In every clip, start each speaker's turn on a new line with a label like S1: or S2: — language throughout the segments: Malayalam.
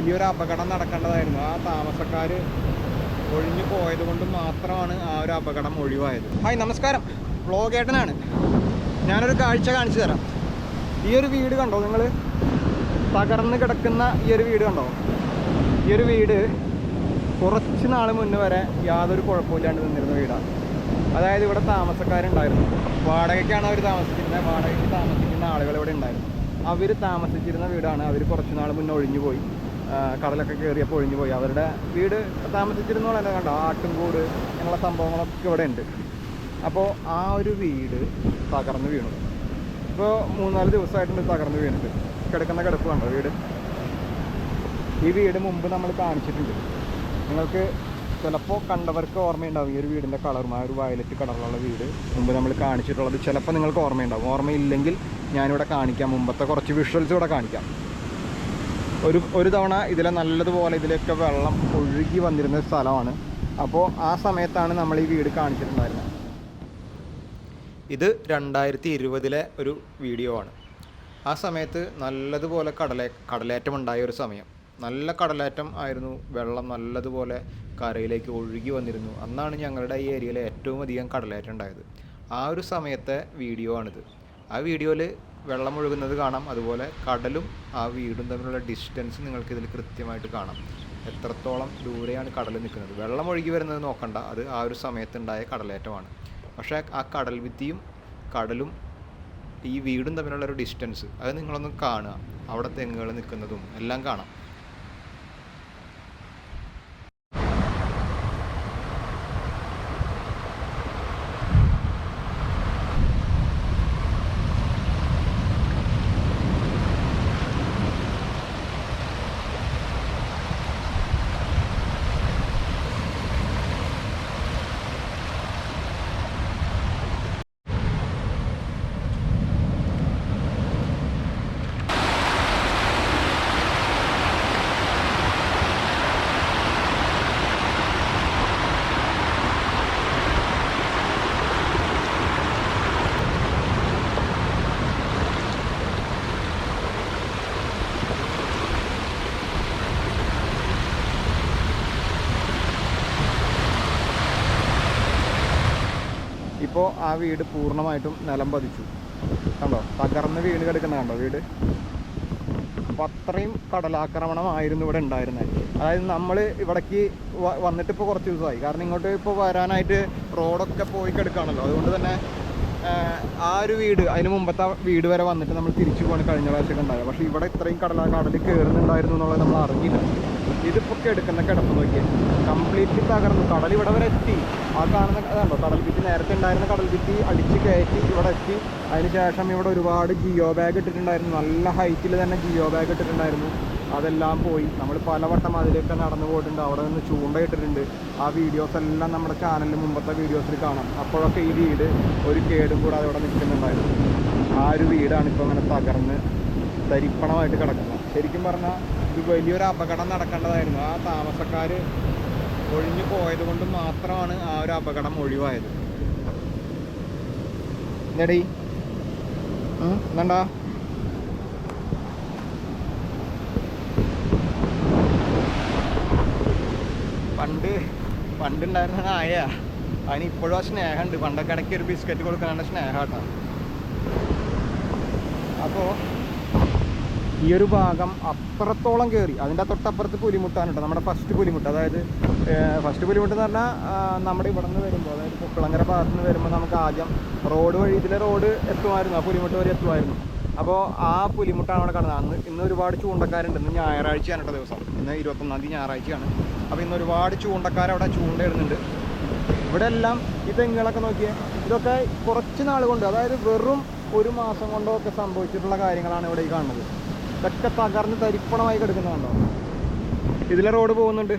S1: വലിയൊരു അപകടം നടക്കേണ്ടതായിരുന്നു. ആ താമസക്കാർ ഒഴിഞ്ഞു പോയത് കൊണ്ട് മാത്രമാണ് ആ ഒരു അപകടം ഒഴിവായത്. ഹായ് നമസ്കാരം. വ്ളോഗേട്ടനാണ്. ഞാനൊരു കാഴ്ച കാണിച്ചു തരാം. ഈ ഒരു വീട് കണ്ടോ നിങ്ങൾ തകർന്ന് കിടക്കുന്ന ഈ ഒരു വീട് കണ്ടോ? ഈ ഒരു വീട് കുറച്ച് നാൾ മുന്നേ വരെ യാതൊരു കുഴപ്പമില്ലാണ്ട് നിന്നിരുന്ന വീടാണ്. അതായത് ഇവിടെ താമസക്കാരുണ്ടായിരുന്നു. വാടകയ്ക്കാണ് അവർ താമസിച്ചിരുന്നത്. വാടകയ്ക്ക് താമസിക്കുന്ന ആളുകൾ ഇവിടെ ഉണ്ടായിരുന്നു. അവർ താമസിച്ചിരുന്ന വീടാണ് അവർ കുറച്ച് നാൾ മുന്നേ ഒഴിഞ്ഞു പോയി. കടലൊക്കെ കയറിയപ്പോൾ ഒഴിഞ്ഞു പോയി അവരുടെ വീട് താമസിച്ചിരുന്നോളം തന്നെ കണ്ടോ? ആട്ടുംകൂട് അങ്ങനെയുള്ള സംഭവങ്ങളൊക്കെ ഇവിടെ ഉണ്ട്. അപ്പോൾ ആ ഒരു വീട് തകർന്ന് വീണു. ഇപ്പോൾ മൂന്നാൽ ദിവസമായിട്ടുണ്ട് തകർന്ന് വീണിട്ട്. കിടക്കുന്ന കിടപ്പ് കണ്ടോ വീട്? ഈ വീട് മുമ്പ് നമ്മൾ കാണിച്ചിട്ടുണ്ട്. നിങ്ങൾക്ക് ചിലപ്പോൾ കണ്ടവർക്ക് ഓർമ്മയുണ്ടാവും ഈ ഒരു വീടിന്റെ കളറും ആ ഒരു വയലറ്റ് കളറിലുള്ള വീട്. മുമ്പ് നമ്മൾ കാണിച്ചിട്ടുള്ളത് ചിലപ്പോൾ നിങ്ങൾക്ക് ഓർമ്മയുണ്ടാവും. ഓർമ്മയില്ലെങ്കിൽ ഞാനിവിടെ കാണിക്കാം. മുമ്പത്തെ കുറച്ച് വിഷ്വൽസ് ഇവിടെ കാണിക്കാം. ഒരു ഒരു തവണ ഇതിലെ നല്ലതുപോലെ ഇതിലൊക്കെ വെള്ളം ഒഴുകി വന്നിരുന്ന സ്ഥലമാണ്. അപ്പോൾ ആ സമയത്താണ് നമ്മൾ ഈ വീട് കാണിച്ചിട്ടുണ്ടായിരുന്നത്. ഇത് രണ്ടായിരത്തി ഇരുപതിലെ ഒരു വീഡിയോ ആണ്. ആ സമയത്ത് നല്ലതുപോലെ കടലേ കടലേറ്റം ഉണ്ടായ ഒരു സമയം. നല്ല കടലേറ്റം ആയിരുന്നു. വെള്ളം നല്ലതുപോലെ കരയിലേക്ക് ഒഴുകി വന്നിരുന്നു. അന്നാണ് ഞങ്ങളുടെ ഈ ഏരിയയിലെ ഏറ്റവും അധികം കടലേറ്റം ഉണ്ടായത്. ആ ഒരു സമയത്തെ വീഡിയോ ആണിത്. ആ വീഡിയോയിൽ വെള്ളം ഒഴുകുന്നത് കാണാം. അതുപോലെ കടലും ആ വീടും തമ്മിലുള്ള ഡിസ്റ്റൻസ് നിങ്ങൾക്ക് ഇതിൽ കൃത്യമായിട്ട് കാണാം. എത്രത്തോളം ദൂരെയാണ് കടൽ നിൽക്കുന്നത്? വെള്ളം ഒഴുകി വരുന്നത് നോക്കണ്ട. അത് ആ ഒരു സമയത്തുണ്ടായ കടലേറ്റമാണ്. പക്ഷേ ആ കടൽ ഭിത്തിയും കടലും ഈ വീടും തമ്മിലുള്ള ഒരു ഡിസ്റ്റൻസ് അത് നിങ്ങളൊന്ന് കാണുക. അവിടെ തെങ്ങുകൾ നിൽക്കുന്നതും എല്ലാം കാണാം. ഇപ്പോൾ ആ വീട് പൂർണമായിട്ടും നിലം പതിച്ചു. കണ്ടോ? തകർന്ന് വീണ് കിടക്കുന്ന കണ്ടോ വീട്? അപ്പോൾ അത്രയും കടലാക്രമണമായിരുന്നു ഇവിടെ ഉണ്ടായിരുന്നത് അതായത് നമ്മൾ ഇവിടേക്ക് വന്നിട്ടിപ്പോൾ കുറച്ച് ദിവസമായി. കാരണം ഇങ്ങോട്ട് ഇപ്പോൾ വരാനായിട്ട് റോഡൊക്കെ പോയി കിടക്കുകയാണല്ലോ അതുകൊണ്ട് തന്നെ ആ, ഒരു വീട് അതിന് മുമ്പത്തെ വീട് വരെ വന്നിട്ട് നമ്മൾ തിരിച്ചു പോകാൻ കഴിഞ്ഞ പ്രാവശ്യമൊക്കെ ഉണ്ടായത്. പക്ഷേ ഇവിടെ ഇത്രയും കടല കടലിൽ കയറുന്നുണ്ടായിരുന്നു എന്നുള്ളത് നമ്മൾ അറിഞ്ഞില്ല. ഇതിപ്പോൾ എടുക്കുന്ന കിടപ്പ് നോക്കിയാൽ കംപ്ലീറ്റ്ലി തകർന്നു. കടൽ ഇവിടെ വരെ എത്തി. ആ കാണുന്ന അതാണോ കടൽ ഭിത്തി. നേരത്തെ ഉണ്ടായിരുന്ന കടൽ ഭിത്തി അടിച്ച് കയറ്റി ഇവിടെ എത്തി. അതിന് ശേഷം ഇവിടെ ഒരുപാട് ജിയോ ബാഗ് ഇട്ടിട്ടുണ്ടായിരുന്നു. നല്ല ഹൈറ്റിൽ തന്നെ ജിയോ ബാഗ് ഇട്ടിട്ടുണ്ടായിരുന്നു. അതെല്ലാം പോയി. നമ്മൾ പലവട്ടം അതിലേക്ക് നടന്നു പോയിട്ടുണ്ട്. അവിടെ നിന്ന് ചൂണ്ടയിട്ടിട്ടുണ്ട് ആ വീഡിയോസ് എല്ലാം നമ്മുടെ ചാനലിൽ മുമ്പത്തെ വീഡിയോസിൽ കാണാം. അപ്പോഴൊക്കെ ഈ വീട് ഒരു കേടും കൂടാതെ അവിടെ നിൽക്കുന്നുണ്ടായിരുന്നു. ആ ഒരു വീടാണ് ഇപ്പോൾ അങ്ങനെ തകർന്ന് തരിപ്പണമായിട്ട് കിടക്കുന്നത്. ശരിക്കും പറഞ്ഞാൽ ഇത് വലിയൊരു അപകടം നടക്കേണ്ടതായിരുന്നു. ആ താമസക്കാർ ഒഴിഞ്ഞു പോയത് കൊണ്ട് മാത്രമാണ് ആ ഒരു അപകടം ഒഴിവായത്. എന്തേടി എന്താ പണ്ട് പണ്ടുണ്ടായിരുന്ന നായ. അതിന് ഇപ്പോഴും ആ സ്നേഹമുണ്ട്. പണ്ടൊക്കെ ഇടയ്ക്ക് ഒരു ബിസ്ക്കറ്റ് കൊടുക്കാനുള്ള സ്നേഹം അപ്പോൾ ഈ ഒരു ഭാഗം അപ്പുറത്തോളം കയറി അതിന്റെ തൊട്ടപ്പുറത്ത് പുലിമുട്ടാണ് നമ്മുടെ ഫസ്റ്റ് പുലിമുട്ട്. അതായത് ഫസ്റ്റ് പുലിമുട്ട് എന്ന് പറഞ്ഞാൽ നമ്മുടെ ഇവിടെ നിന്ന് വരുമ്പോൾ അതായത് പൊക്കിളങ്ങര ഭാഗത്ത് നിന്ന് വരുമ്പോൾ നമുക്ക് ആദ്യം റോഡ് വഴി ഇതിലെ റോഡ് എത്തുമായിരുന്നു. ആ പുലിമുട്ട് വരെ എത്തുമായിരുന്നു. അപ്പോൾ ആ പുലിമുട്ടാണ് അവിടെ കാണുന്നത്. അന്ന് ഇന്ന് ഒരുപാട് ചൂണ്ടക്കാരുണ്ട്. ഇന്ന് ഞായറാഴ്ചയാണ് കേട്ടോ ദിവസം. ഇന്ന് ഇരുപത്തൊന്നാം തീയതി ഞായറാഴ്ചയാണ്. അപ്പോൾ ഇന്ന് ഒരുപാട് ചൂണ്ടക്കാരവിടെ ചൂണ്ടയിടുന്നുണ്ട്. ഇവിടെ എല്ലാം ഈ തെങ്ങുകളൊക്കെ നോക്കിയേ ഇതൊക്കെ കുറച്ച് നാൾ കൊണ്ട് അതായത് വെറും ഒരു മാസം കൊണ്ടോ ഒക്കെ സംഭവിച്ചിട്ടുള്ള കാര്യങ്ങളാണ് ഇവിടെ ഈ കാണുന്നത്. ഇതൊക്കെ തകർന്ന് തരിപ്പണമായി കിടക്കുന്നതുണ്ടോ ഇതിലെ റോഡ് പോകുന്നുണ്ട്.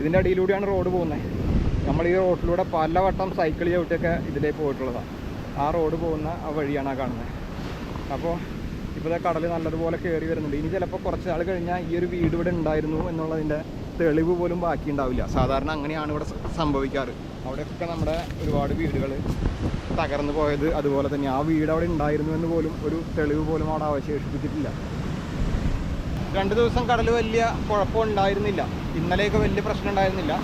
S1: ഇതിന്റെ അടിയിലൂടെയാണ് റോഡ് പോകുന്നത്. നമ്മൾ ഈ റോഡിലൂടെ പലവട്ടം സൈക്കിൾ ചവിട്ടിയൊക്കെ ഇതിലേ പോയിട്ടുള്ളതാണ് ആ റോഡ് പോകുന്ന ആ വഴിയാണ് ആ കാണുന്നത്. അപ്പോൾ ഇപ്പോൾ കടൽ നല്ലതുപോലെ കയറി വരുന്നുണ്ട്. ഇനി ചിലപ്പോൾ കുറച്ച് നാൾ കഴിഞ്ഞാൽ ഈ ഒരു വീട് ഇവിടെ ഉണ്ടായിരുന്നു എന്നുള്ളതിന്റെ തെളിവ് പോലും ബാക്കി ഉണ്ടാവില്ല സാധാരണ അങ്ങനെയാണ് ഇവിടെ സംഭവിക്കാറ്. അവിടെയൊക്കെ നമ്മുടെ ഒരുപാട് വീടുകൾ തകർന്നു പോയത് അതുപോലെ തന്നെ ആ വീട് അവിടെ ഉണ്ടായിരുന്നു എന്ന് പോലും ഒരു തെളിവ് പോലും അവിടെ അവശേഷിപ്പിച്ചിട്ടില്ല. രണ്ട് ദിവസം കടൽ വലിയ കുഴപ്പം ഉണ്ടായിരുന്നില്ല. ഇന്നലെയൊക്കെ വലിയ പ്രശ്നം ഉണ്ടായിരുന്നില്ല.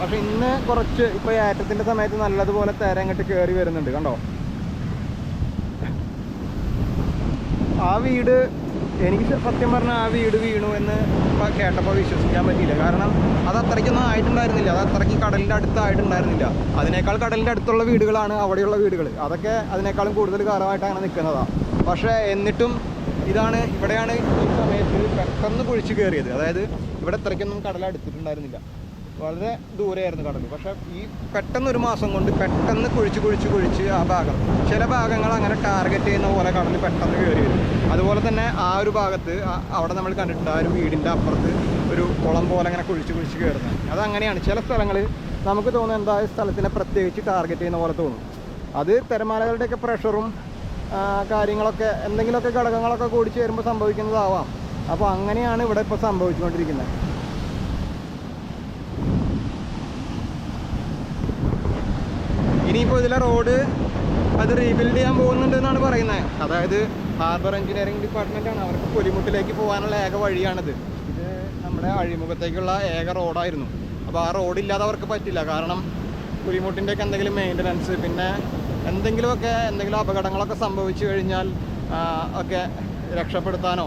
S1: പക്ഷെ ഇന്ന് കുറച്ച് ഇപ്പോൾ ഏറ്റത്തിന്റെ സമയത്ത് നല്ലതുപോലെ തിര അങ്ങോട്ട് കയറി വരുന്നുണ്ട്. കണ്ടോ? ആ വീട് എനിക്ക് സത്യം പറഞ്ഞാൽ ആ വീട് വീണു എന്ന് കേട്ടപ്പോൾ വിശ്വസിക്കാൻ പറ്റിയില്ല. കാരണം അത് അത്രയ്ക്കൊന്നും ആയിട്ടുണ്ടായിരുന്നില്ല. അത് അത്രയ്ക്ക് കടലിന്റെ അടുത്തായിട്ടുണ്ടായിരുന്നില്ല. അതിനേക്കാൾ കടലിന്റെ അടുത്തുള്ള വീടുകളാണ് അവിടെയുള്ള വീടുകൾ അതൊക്കെ അതിനേക്കാളും കൂടുതൽ കാലമായിട്ടാണ് നിൽക്കുന്നതാണ് പക്ഷേ എന്നിട്ടും ഇതാണ് ഇവിടെയാണ് ഈ സമയത്ത് പെട്ടെന്ന് കുഴിച്ച് കയറിയത്. അതായത് ഇവിടെ അത്രയ്ക്കൊന്നും കടൽ അടുത്തിട്ടുണ്ടായിരുന്നില്ല വളരെ ദൂരെയായിരുന്നു കടൽ പക്ഷെ ഈ പെട്ടെന്ന് ഒരു മാസം കൊണ്ട് പെട്ടെന്ന് കുഴിച്ച് കുഴിച്ച് കുഴിച്ച് ആ ഭാഗം. ചില ഭാഗങ്ങൾ അങ്ങനെ ടാർഗറ്റ് ചെയ്യുന്ന പോലെ കടൽ പെട്ടെന്ന് കയറി വരും. അതുപോലെ തന്നെ ആ ഒരു ഭാഗത്ത് അവിടെ നമ്മൾ കണ്ടിട്ടുണ്ട് ആ ഒരു വീടിന്റെ അപ്പുറത്ത് ഒരു കുളം പോലെ അങ്ങനെ കുഴിച്ച് കുഴിച്ച് കയറുന്നത്. അതങ്ങനെയാണ്. ചില സ്ഥലങ്ങളിൽ നമുക്ക് തോന്നുന്ന എന്താ സ്ഥലത്തിനെ പ്രത്യേകിച്ച് ടാർഗറ്റ് ചെയ്യുന്ന പോലെ തോന്നും. അത് തിരമാലകളുടെയൊക്കെ പ്രഷറും കാര്യങ്ങളൊക്കെ എന്തെങ്കിലുമൊക്കെ ഘടകങ്ങളൊക്കെ കൂടി ചേരുമ്പോൾ സംഭവിക്കുന്നതാവാം. അപ്പോൾ അങ്ങനെയാണ് ഇവിടെ ഇപ്പോൾ സംഭവിച്ചുകൊണ്ടിരിക്കുന്നത്. ഇനിയിപ്പോൾ ഇതിലെ റോഡ് അത് റീബിൽഡ് ചെയ്യാൻ പോകുന്നുണ്ട് എന്നാണ് പറയുന്നത്. അതായത് ഹാർബർ എഞ്ചിനീയറിംഗ് ഡിപ്പാർട്ട്മെന്റ് ആണ്. അവർക്ക് പൊലിമുട്ടിലേക്ക് പോകാനുള്ള ഏക വഴിയാണിത്. ഇത് നമ്മുടെ അഴിമുഖത്തേക്കുള്ള ഏക റോഡായിരുന്നു അപ്പോൾ ആ റോഡ് ഇല്ലാതെ അവർക്ക് പറ്റില്ല. കാരണം പുലിമുട്ടിന്റെയൊക്കെ എന്തെങ്കിലും മെയിന്റനൻസ് പിന്നെ എന്തെങ്കിലുമൊക്കെ എന്തെങ്കിലും അപകടങ്ങളൊക്കെ സംഭവിച്ചു കഴിഞ്ഞാൽ ഒക്കെ രക്ഷപ്പെടുത്താനോ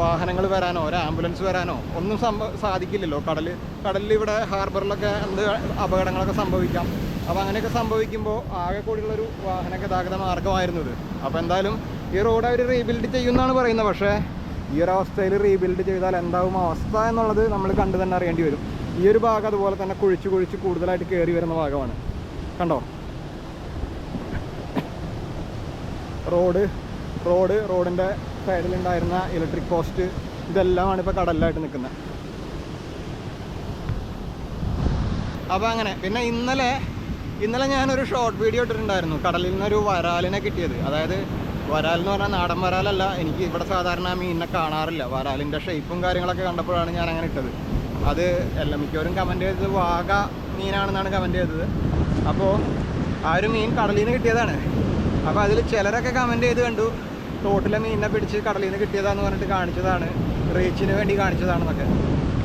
S1: വാഹനങ്ങൾ വരാനോ ഒരു ആംബുലൻസ് വരാനോ ഒന്നും സംഭവ സാധിക്കില്ലല്ലോ. കടൽ കടലിൽ ഇവിടെ ഹാർബറിലൊക്കെ എന്ത് അപകടങ്ങളൊക്കെ സംഭവിക്കാം. അപ്പോൾ അങ്ങനെയൊക്കെ സംഭവിക്കുമ്പോൾ ആകെ കൂടിയുള്ളൊരു വാഹന ഗതാഗത മാർഗമായിരുന്നു ഇത്. അപ്പോൾ എന്തായാലും ഈ റോഡ് അവർ റീബിൽഡ് ചെയ്യുമെന്നാണ് പറയുന്നത്. പക്ഷേ ഈ ഒരു അവസ്ഥയിൽ റീബിൽഡ് ചെയ്താൽ എന്താവും അവസ്ഥ എന്നുള്ളത് നമ്മൾ കണ്ടു തന്നെ അറിയേണ്ടി വരും. ഈ ഒരു ഭാഗം അതുപോലെ തന്നെ കുഴിച്ച് കുഴിച്ച് കൂടുതലായിട്ട് കയറി വരുന്ന ഭാഗമാണ്. കണ്ടോ? റോഡ് റോഡ് റോഡിന്റെ സൈഡിലുണ്ടായിരുന്ന ഇലക്ട്രിക് പോസ്റ്റ് ഇതെല്ലാമാണ് ഇപ്പോൾ കടലിലായിട്ട് നിൽക്കുന്നത്. അപ്പോൾ അങ്ങനെ പിന്നെ ഇന്നലെ ഇന്നലെ ഞാനൊരു ഷോർട്ട് വീഡിയോ ഇട്ടിട്ടുണ്ടായിരുന്നു. കടലിൽ നിന്നൊരു വരാലിനെ കിട്ടിയത്. അതായത് വരാൽ എന്ന് പറഞ്ഞാൽ നാടൻ വരാലല്ല. എനിക്ക് ഇവിടെ സാധാരണ മീനിനെ കാണാറില്ല. വരാലിന്റെ ഷേപ്പും കാര്യങ്ങളൊക്കെ കണ്ടപ്പോഴാണ് ഞാൻ അങ്ങനെ ഇട്ടത്. അത് എല്ലാം മിക്കവരും കമന്റ് ചെയ്തത് വാഗ മീനാണെന്നാണ് കമന്റ് ചെയ്തത്. അപ്പോൾ ആ ഒരു മീൻ കടലിൽ നിന്ന് കിട്ടിയതാണ്. അപ്പോൾ അതിൽ ചിലരൊക്കെ കമന്റ് ചെയ്ത് കണ്ടു. തോട്ടിലെ മീനിനെ പിടിച്ച് കടലിൽ നിന്ന് കിട്ടിയതാന്ന് പറഞ്ഞിട്ട് കാണിച്ചതാണ്. റീച്ചിന് വേണ്ടി കാണിച്ചതാണെന്നൊക്കെ.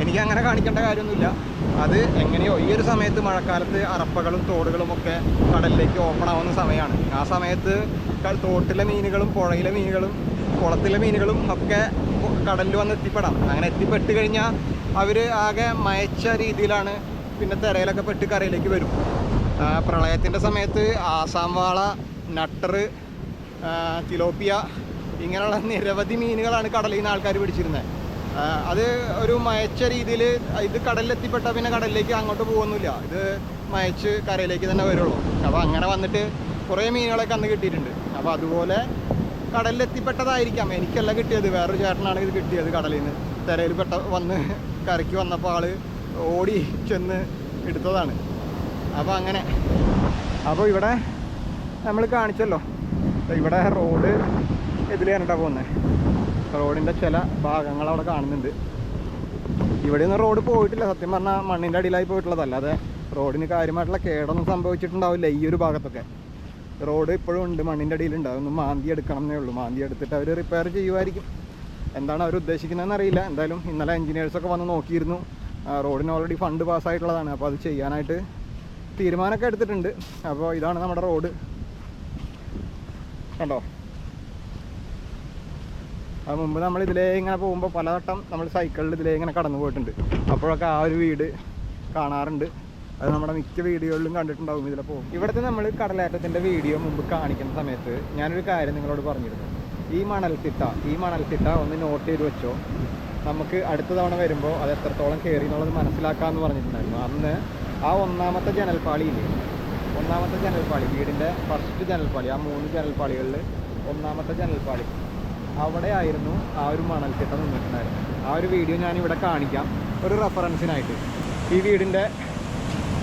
S1: എനിക്ക് അങ്ങനെ കാണിക്കേണ്ട കാര്യമൊന്നുമില്ല. അത് എങ്ങനെയോ ഈ ഒരു സമയത്ത് മഴക്കാലത്ത് അറപ്പകളും തോടുകളും ഒക്കെ കടലിലേക്ക് ഓപ്പൺ ആവുന്ന സമയമാണ്. ആ സമയത്ത് തോട്ടിലെ മീനുകളും പുഴയിലെ മീനുകളും കുളത്തിലെ മീനുകളും ഒക്കെ കടലിൽ വന്ന് എത്തിപ്പെടാം. അങ്ങനെ എത്തിപ്പെട്ട് കഴിഞ്ഞാൽ അവർ ആകെ മയച്ച രീതിയിലാണ് പിന്നെ തിരയിലൊക്കെ പെട്ട് കരയിലേക്ക് വരും. പ്രളയത്തിന്റെ സമയത്ത് ആസാം വാള നട്ടർ തിലോപ്പിയ ഇങ്ങനെയുള്ള നിരവധി മീനുകളാണ് കടലിൽ നിന്ന് ആൾക്കാർ പിടിച്ചിരുന്നത് അത് ഒരു മയച്ച രീതിയിൽ ഇത് കടലിലെത്തിപ്പെട്ടാൽ പിന്നെ കടലിലേക്ക് അങ്ങോട്ട് പോകുന്നില്ല. ഇത് മയച്ച് കരയിലേക്ക് തന്നെ വരുള്ളൂ. അപ്പോൾ അങ്ങനെ വന്നിട്ട് കുറേ മീനുകളൊക്കെ അന്ന് കിട്ടിയിട്ടുണ്ട്. അപ്പോൾ അതുപോലെ കടലിലെത്തിപ്പെട്ടതായിരിക്കാം. എനിക്കല്ല കിട്ടിയത്. വേറൊരു ചേട്ടനാണ് ഇത് കിട്ടിയത് കടലിൽ നിന്ന് തിരയിൽ പെട്ട വന്ന് കരയ്ക്ക് വന്നപ്പോൾ ആൾ ഓടി ചെന്ന് എടുത്തതാണ്. അപ്പോൾ അങ്ങനെ. അപ്പോൾ ഇവിടെ നമ്മൾ കാണിച്ചല്ലോ. ഇവിടെ റോഡ് ഇതിലാണ് കേട്ടോ പോകുന്നത് റോഡിന്റെ ചില ഭാഗങ്ങൾ അവിടെ കാണുന്നുണ്ട്. ഇവിടെ ഒന്നും റോഡ് പോയിട്ടില്ല. സത്യം പറഞ്ഞാൽ മണ്ണിന്റെ അടിയിലായി പോയിട്ടുള്ളത് അല്ലാതെ റോഡിന് കാര്യമായിട്ടുള്ള കേടൊന്നും സംഭവിച്ചിട്ടുണ്ടാവില്ല ഈ ഒരു ഭാഗത്തൊക്കെ. റോഡ് ഇപ്പോഴും ഉണ്ട് മണ്ണിന്റെ അടിയിലുണ്ട്. ഒന്ന് മാന്തി എടുക്കണം എന്നേ ഉള്ളൂ. മാന്തി എടുത്തിട്ട് അവർ റിപ്പയർ ചെയ്യുമായിരിക്കും എന്താണ് അവർ ഉദ്ദേശിക്കുന്നതെന്ന് അറിയില്ല. എന്തായാലും ഇന്നലെ എഞ്ചിനീയേഴ്സൊക്കെ വന്ന് നോക്കിയിരുന്നു. റോഡിന് ഓൾറെഡി ഫണ്ട് പാസ്സായിട്ടുള്ളതാണ് അപ്പോൾ അത് ചെയ്യാനായിട്ട് തീരുമാനമൊക്കെ എടുത്തിട്ടുണ്ട്. അപ്പോൾ ഇതാണ് നമ്മുടെ റോഡ്. കണ്ടോ? അത് മുമ്പ് നമ്മൾ ഇതിലേ ഇങ്ങനെ പോകുമ്പോൾ പലവട്ടം നമ്മൾ സൈക്കിളിൽ ഇതിലേ ഇങ്ങനെ കടന്നു പോയിട്ടുണ്ട്. അപ്പോഴൊക്കെ ആ ഒരു വീട് കാണാറുണ്ട്. അത് നമ്മുടെ മിക്ക വീഡിയോകളിലും കണ്ടിട്ടുണ്ടാവും ഇതിലെ പോകും ഇവിടുത്തെ നമ്മൾ കടലേറ്റത്തിന്റെ വീഡിയോ മുമ്പ് കാണിക്കുന്ന സമയത്ത് ഞാനൊരു കാര്യം നിങ്ങളോട് പറഞ്ഞിരുന്നു. ഈ മണൽത്തിട്ട ഈ മണൽത്തിട്ട ഒന്ന് നോട്ട് ചെയ്ത് വെച്ചോ. നമുക്ക് അടുത്ത തവണ വരുമ്പോൾ അത് എത്രത്തോളം കയറി എന്നുള്ളത് മനസ്സിലാക്കാമെന്ന് പറഞ്ഞിട്ടുണ്ടായിരുന്നു. അന്ന് ആ ഒന്നാമത്തെ ജനൽപ്പാളിയില്ലേ ഒന്നാമത്തെ ജനൽപ്പാളി വീടിന്റെ ഫസ്റ്റ് ജനൽപ്പാളി ആ മൂന്ന് ജനൽപ്പാളികളിൽ ഒന്നാമത്തെ ജനൽപ്പാളി. അവിടെ ആയിരുന്നു ആ ഒരു മണൽക്കെട്ട നിന്നിട്ടുണ്ടായിരുന്നത്. ആ ഒരു വീഡിയോ ഞാൻ ഇവിടെ കാണിക്കാം. ഒരു റെഫറൻസിനായിട്ട് ഈ വീടിന്റെ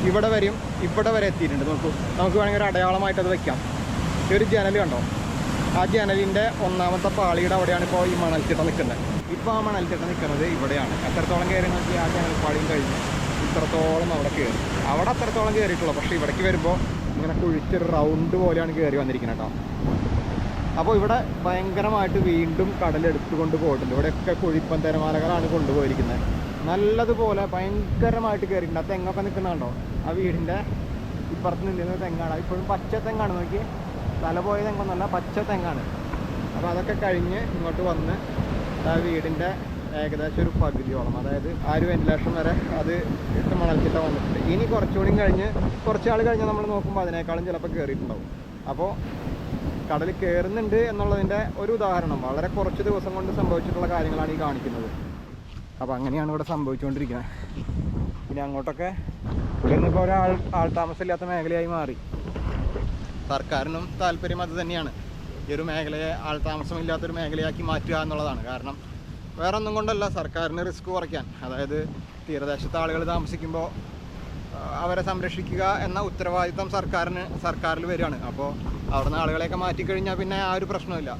S1: ഇവിടെ വരെയും ഇവിടെ വരെ എത്തിയിട്ടുണ്ട്. നോക്കൂ. നമുക്ക് വേണമെങ്കിൽ ഒരു അടയാളമായിട്ട് അത് വെക്കാം. ഈ ഒരു ജനൽ കണ്ടോ? ആ ജനലിന്റെ ഒന്നാമത്തെ പാളിയുടെ അവിടെയാണ് ഇപ്പോൾ ഈ മണൽത്തിട്ട നിൽക്കുന്നത്. ഇപ്പോൾ ആ മണൽത്തിട്ട നിൽക്കുന്നത് ഇവിടെയാണ്. എത്രത്തോളം കയറി നോക്കി ആ ജനൽപ്പാളിയും കഴിഞ്ഞ്. ഇത്രത്തോളം അവിടെ കയറി. അവിടെ അത്രത്തോളം കയറിയിട്ടുള്ളൂ. പക്ഷേ ഇവിടേക്ക് വരുമ്പോൾ ഇങ്ങനെ കുഴിച്ചൊരു റൗണ്ട് പോലെയാണ് കയറി വന്നിരിക്കുന്നത് കേട്ടോ. അപ്പോൾ ഇവിടെ ഭയങ്കരമായിട്ട് വീണ്ടും കടൽ എടുത്തുകൊണ്ട് പോയിട്ടുണ്ട് ഇവിടെയൊക്കെ കുഴിപ്പൻ തിരമാലകളാണ് കൊണ്ടുപോയിരിക്കുന്നത്. നല്ലതുപോലെ ഭയങ്കരമായിട്ട് കയറിയിട്ടുണ്ട്. ആ തെങ്ങൊക്കെ നിൽക്കുന്നുണ്ടോ ആ വീടിന്റെ ഇപ്പുറത്ത് നിന്നിരുന്ന തെങ്ങാണ്. ഇപ്പോഴും പച്ച തെങ്ങാണ്. നോക്കി. തല പോയ തെങ്ങൊന്നുമല്ല പച്ച തെങ്ങാണ്. അപ്പോൾ അതൊക്കെ കഴിഞ്ഞ് ഇങ്ങോട്ട് വന്ന് ആ വീടിന്റെ ഏകദേശം ഒരു പകുതിയോളം അതായത് ആ ഒരു വെന്റിലേഷൻ വരെ അത് ഇട്ട് മണൽച്ചിട്ട വന്നിട്ടുണ്ട്. ഇനി കുറച്ചുകൂടി കഴിഞ്ഞ് കുറച്ചാൾ കഴിഞ്ഞ് നമ്മൾ നോക്കുമ്പോൾ അതിനേക്കാളും ചിലപ്പോൾ കയറിയിട്ടുണ്ടാവും. അപ്പോൾ കടൽ കയറുന്നുണ്ട് എന്നുള്ളതിന്റെ ഒരു ഉദാഹരണം. വളരെ കുറച്ച് ദിവസം കൊണ്ട് സംഭവിച്ചിട്ടുള്ള കാര്യങ്ങളാണ് ഈ കാണിക്കുന്നത്. അപ്പോൾ അങ്ങനെയാണ് ഇവിടെ സംഭവിച്ചുകൊണ്ടിരിക്കുന്നത്. പിന്നെ അങ്ങോട്ടൊക്കെ ഇവിടെ ഒരാൾ ആൾ താമസമില്ലാത്ത മേഖലയായി മാറി. സർക്കാരിനും താല്പര്യം അത് തന്നെയാണ്. ഈ ഒരു മേഖലയെ ആൾ താമസമില്ലാത്തൊരു മേഖലയാക്കി മാറ്റുക എന്നുള്ളതാണ്. കാരണം വേറെ ഒന്നും കൊണ്ടല്ല സർക്കാരിന് റിസ്ക് കുറയ്ക്കാൻ. അതായത് തീരദേശത്തെ ആളുകൾ താമസിക്കുമ്പോൾ അവരെ സംരക്ഷിക്കുക എന്ന ഉത്തരവാദിത്തം സർക്കാരിന് സർക്കാരിൽ വരികയാണ്. അപ്പോൾ അവിടുന്ന് ആളുകളെയൊക്കെ മാറ്റിക്കഴിഞ്ഞാൽ പിന്നെ ആ ഒരു പ്രശ്നമില്ല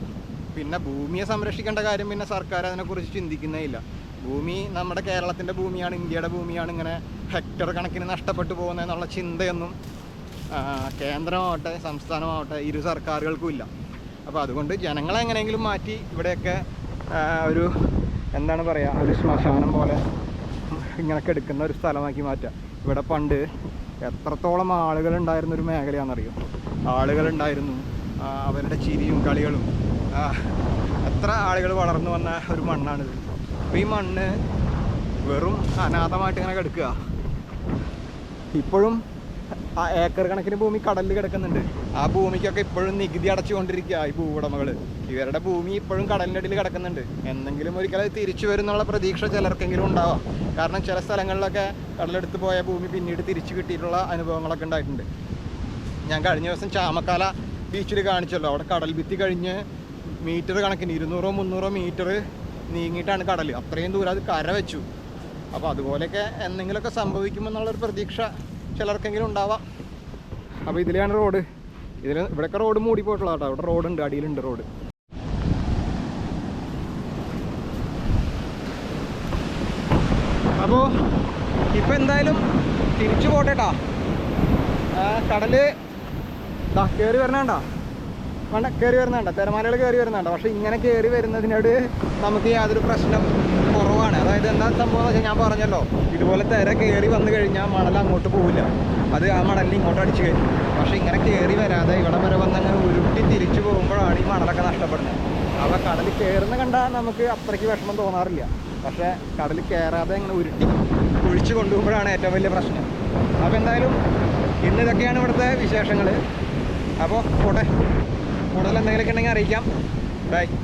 S1: പിന്നെ ഭൂമിയെ സംരക്ഷിക്കേണ്ട കാര്യം പിന്നെ സർക്കാർ അതിനെക്കുറിച്ച് ചിന്തിക്കുന്നേ ഇല്ല ഭൂമി നമ്മുടെ കേരളത്തിന്റെ ഭൂമിയാണ് ഇന്ത്യയുടെ ഭൂമിയാണ് ഇങ്ങനെ ഹെക്ടർ കണക്കിന് നഷ്ടപ്പെട്ടു പോകുന്നതെന്നുള്ള ചിന്തയൊന്നും കേന്ദ്രമാവട്ടെ സംസ്ഥാനമാവട്ടെ ഇരു സർക്കാരുകൾക്കും ഇല്ല. അപ്പോൾ അതുകൊണ്ട് ജനങ്ങളെ എങ്ങനെയെങ്കിലും മാറ്റി ഇവിടെയൊക്കെ ഒരു എന്താണ് പറയുക ഒരു ശ്മശാനം പോലെ ഇങ്ങനെയൊക്കെ എടുക്കുന്ന ഒരു സ്ഥലമാക്കി മാറ്റുക ഇവിടെ പണ്ട് എത്രത്തോളം ഒരു മേഖലയാണെന്നറിയോ? ആളുകളുണ്ടായിരുന്നു അവരുടെ ചിരിയും കളികളും എത്ര ആളുകൾ വളർന്നു വന്ന ഒരു മണ്ണാണിത്. അപ്പോൾ ഈ മണ്ണ് വെറും അനാഥമായിട്ട് ഇങ്ങനെ കിടക്കുക. ഇപ്പോഴും ഏക്കർ കണക്കിന് ഭൂമി കടലിൽ കിടക്കുന്നുണ്ട്. ആ ഭൂമിക്കൊക്കെ ഇപ്പോഴും നികുതി അടച്ചുകൊണ്ടിരിക്കുക ഈ ഭൂവുടമകൾ ഇവരുടെ ഭൂമി ഇപ്പോഴും കടലിന്റെ അടിയിൽ കിടക്കുന്നുണ്ട്. എന്തെങ്കിലും ഒരിക്കലും അത് തിരിച്ചു വരുന്നുള്ള പ്രതീക്ഷ ചിലർക്കെങ്കിലും ഉണ്ടാവാം. കാരണം ചില സ്ഥലങ്ങളിലൊക്കെ കടലെടുത്ത് പോയ ഭൂമി പിന്നീട് തിരിച്ചു കിട്ടിയിട്ടുള്ള അനുഭവങ്ങളൊക്കെ ഉണ്ടായിട്ടുണ്ട്. ഞാൻ കഴിഞ്ഞ ദിവസം ചാമക്കാല ബീച്ചിൽ കാണിച്ചല്ലോ. അവിടെ കടൽ ഭിത്തി കഴിഞ്ഞ് മീറ്റർ കണക്കിന് ഇരുന്നൂറോ മുന്നൂറോ മീറ്റർ നീങ്ങിയിട്ടാണ് കടൽ അത്രയും ദൂരം അത് കര വെച്ചു. അപ്പോൾ അതുപോലെയൊക്കെ എന്തെങ്കിലുമൊക്കെ സംഭവിക്കുമെന്നുള്ളൊരു പ്രതീക്ഷ ചിലർക്കെങ്കിലും ഉണ്ടാവാം. അപ്പോൾ ഇതിലെയാണ് റോഡ്. ഇതിൽ ഇവിടെയൊക്കെ റോഡ് മൂടി പോയിട്ടുള്ള കേട്ടോ അവിടെ ഉണ്ട് അടിയിലുണ്ട് റോഡ്. അപ്പോൾ ഇപ്പം എന്തായാലും തിരിച്ചു പോട്ടേട്ടാ. കടൽ കയറി വരണണ്ട. വേണ്ട കയറി വരുന്നുണ്ട് തിരമാലകൾ കയറി വരുന്നുണ്ട് പക്ഷെ ഇങ്ങനെ കയറി വരുന്നതിനോട് നമുക്ക് യാതൊരു പ്രശ്നം കുറവാണ്. അതായത് എന്താ സംഭവം എന്ന് ഞാൻ പറഞ്ഞല്ലോ. ഇതുപോലെ തിര കയറി വന്നു കഴിഞ്ഞാൽ മണൽ അങ്ങോട്ട് പോവില്ല. അത് ആ മണലിൽ ഇങ്ങോട്ട് അടിച്ചു കയറ്റും പക്ഷെ ഇങ്ങനെ കയറി വരാതെ ഇവിടെ വരെ വന്ന് അങ്ങനെ ഉരുട്ടി തിരിച്ചു പോകുമ്പോഴാണ് ഈ മണലൊക്കെ നഷ്ടപ്പെടുന്നത്. അപ്പോൾ കടൽ കയറുന്ന കണ്ടാൽ നമുക്ക് അത്രയ്ക്ക് വിഷമം തോന്നാറില്ല. പക്ഷേ കടൽ കയറാതെ ഇങ്ങനെ ഉരുട്ടി കുഴിച്ചു കൊണ്ടുപോകുമ്പോഴാണ് ഏറ്റവും വലിയ പ്രശ്നം. അപ്പോൾ എന്തായാലും ഇന്ന് ഇതൊക്കെയാണ് ഇവിടുത്തെ വിശേഷങ്ങൾ അപ്പോൾ പോട്ടെ. കൂടുതൽ എന്തെങ്കിലുമൊക്കെ ഉണ്ടെങ്കിൽ അറിയിക്കാം. ബൈ